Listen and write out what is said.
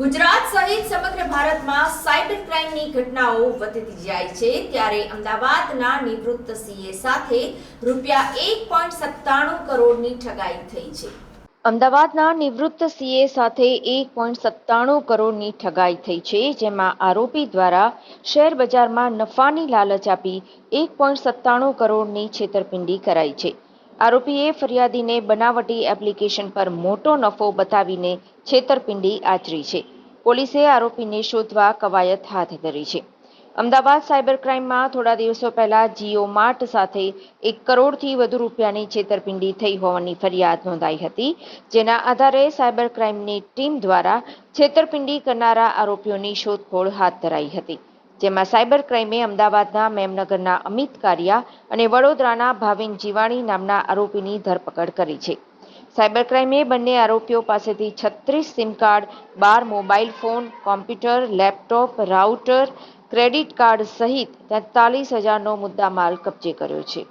ગુજરાત સહિત સમગ્ર ભારતમાં સાયબર ક્રાઇમની ઘટનાઓ વધતી જાય છે ત્યારે અમદાવાદના નિવૃત્ત સીએ સાથે રૂપિયા એક પોઈન્ટ સત્તાણું કરોડની ઠગાઈ થઈ છે. અમદાવાદના નિવૃત્ત સીએ સાથે એક પોઈન્ટ સત્તાણું કરોડની ઠગાઈ થઈ છે જેમાં આરોપી દ્વારા શેરબજારમાં નફાની લાલચ આપી એક પોઈન્ટ સત્તાણું કરોડની છેતરપિંડી કરાઈ છે. આરોપીએ ફરિયાદીને બનાવટી એપ્લિકેશન પર મોટો નફો બતાવીને છેતરપિંડી આચરી છે. પોલીસે આરોપીને શોધવા કવાયત હાથ ધરી છે. અમદાવાદ સાયબર ક્રાઇમમાં થોડા દિવસો પહેલા જીઓ માર્ટ સાથે એક કરોડથી વધુ રૂપિયાની છેતરપિંડી થઈ હોવાની ફરિયાદ નોંધાઈ હતી, જેના આધારે સાયબર ક્રાઇમની ટીમ દ્વારા છેતરપિંડી કરનારા આરોપીઓની શોધખોળ હાથ ધરાઈ હતી. જેમાં સાયબર ક્રાઇમે અમદાવાદના મેમનગરના અમિત કારિયા અને વડોદરાના ભાવિન જીવાણી નામના આરોપીની ધરપકડ કરી છે. સાયબર ક્રાઇમે બંને આરોપીઓ પાસેથી છત્રીસ સિમ કાર્ડ, બાર mobile phone, computer, laptop, router, credit card સહિત તેતાલીસ હજારનો મુદ્દામાલ કબજે કર્યો છે.